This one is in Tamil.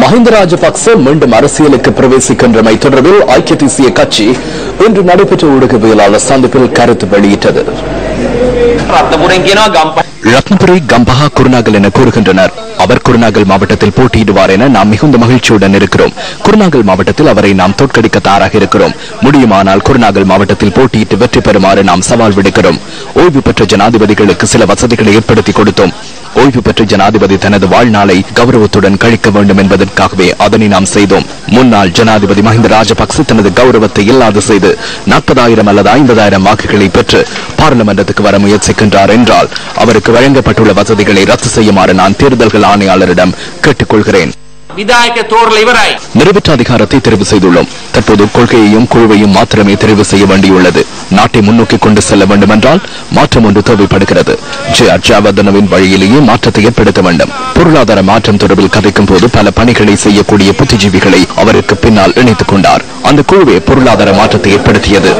மஹிந்த ராஜபக்ச மீண்டும் அரசியலுக்கு பிரவேசிக்கின்றமை தொடர்பில் ஐக்கிய தேசிய கட்சி இன்று நடைபெற்ற ஊடகவியலாளர் சந்திப்பில் கருத்து வெளியிட்டது. ரத்னபுரி கம்பஹா குருநாகல் என கூறுகின்றனர். அவர் குருநாகல் மாவட்டத்தில் போட்டியிடுவார் என நாம் மிகுந்த மகிழ்ச்சியுடன் இருக்கிறோம். குருநாகல் மாவட்டத்தில் அவரை நாம் தோற்கடிக்க தயாராக இருக்கிறோம். முடியுமானால் குருநாகல் மாவட்டத்தில் போட்டியிட்டு வெற்றி பெறுமாறு நாம் சவால் விடுக்கிறோம். ஓய்வு பெற்ற ஜனாதிபதிகளுக்கு சில வசதிகளை ஏற்படுத்தி கொடுத்தோம். ஓய்வு பெற்ற ஜனாதிபதி தனது வாழ்நாளை கௌரவத்துடன் கழிக்க வேண்டும் என்பதற்காகவே அதனை நாம் செய்தோம். முன்னாள் ஜனாதிபதி மஹிந்த ராஜபக்ச தனது கௌரவத்தை இல்லாது செய்து நாற்பதாயிரம் அல்லது ஐம்பதாயிரம் வாக்குகளை பெற்று பாராளுமன்றத்துக்கு வர முயற்சிக்கின்றார் என்றால் அவருக்கு வழங்கப்பட்டுள்ள வசதிகளை ரத்து செய்யுமாறு நான் தேர்தல்கள் ஆணையாளரிடம் கேட்டுக்கொள்கிறேன். விதாயக தோர் நிறைவேற்ற அதிகாரத்தை தெரிவு செய்துள்ளோம். தற்போது கொள்கையையும் குழுவையும் மாத்திரமே தெரிவு செய்ய வேண்டியுள்ளது. நாட்டை முன்னோக்கி கொண்டு செல்ல வேண்டுமென்றால் மாற்றம் ஒன்று தேவைப்படுகிறது. ஜே அர்ஜாவர்தனவின் வழியிலேயே மாற்றத்தை ஏற்படுத்த வேண்டும். பொருளாதார மாற்றம் தொடர்பில் கதைக்கும் போது பல பணிகளை செய்யக்கூடிய புத்திஜீவிகளை அவருக்கு பின்னால் இணைத்துக் கொண்டார். அந்த குழுவே பொருளாதார மாற்றத்தை ஏற்படுத்தியது.